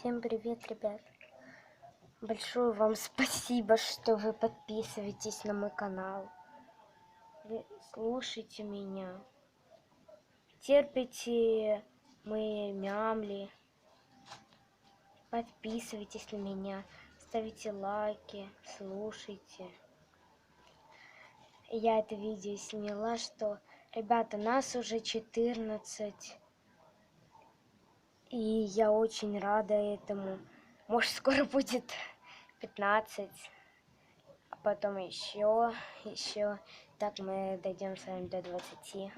Всем привет, ребят. Большое вам спасибо, что вы подписываетесь на мой канал. Вы слушайте меня. Терпите мои мямли. Подписывайтесь на меня. Ставите лайки. Слушайте. Я это видео сняла, что... Ребята, нас уже 14. И я очень рада этому. Может, скоро будет 15. А потом еще, еще. Так мы дойдем с вами до 20.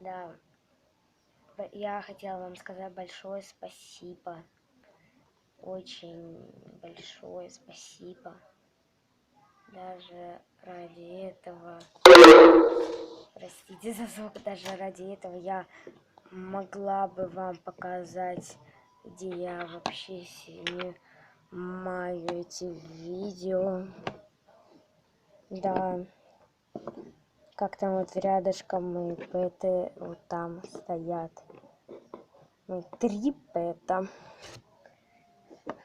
Да. Я хотела вам сказать большое спасибо. Очень большое спасибо. Даже ради этого, простите за звук, даже ради этого я могла бы вам показать, где я вообще снимаю эти видео. Да. Как там вот рядышком мои пэты вот там стоят. Ну, три пэта.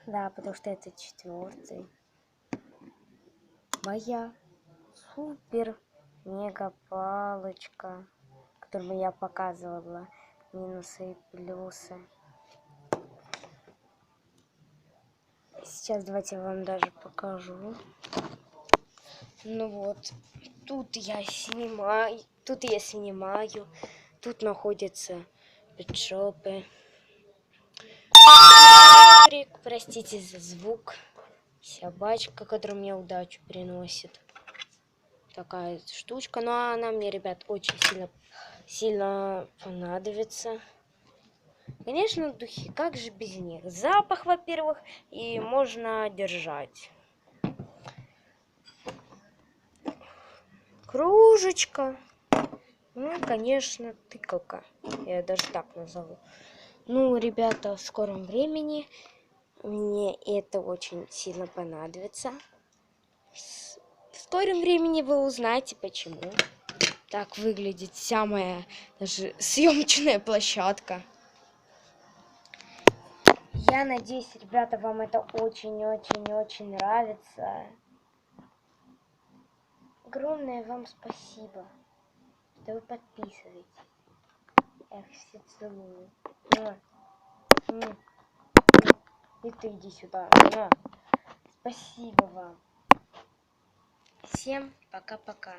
Да, потому что это четвертый. Моя супер мега палочка, которую я показывала минусы и плюсы. Сейчас давайте я вам даже покажу. Ну вот, тут я снимаю, тут я снимаю, тут находятся петшопы. Простите за звук. Собачка, которая мне удачу приносит. Такая штучка, но она мне, ребят, очень сильно, сильно понадобится. Конечно, духи, как же без них? Запах, во-первых, и можно держать. Кружечка. Ну, конечно, тыкалка. Я даже так назову. Ну, ребята, в скором времени мне это очень сильно понадобится. Скором времени вы узнаете, почему. Так выглядит вся моя даже съемочная площадка. Я надеюсь, ребята, вам это очень-очень-очень нравится. Огромное вам спасибо, что вы подписываетесь. Их все целую. И ты иди сюда. Муа. Спасибо вам. Всем пока-пока.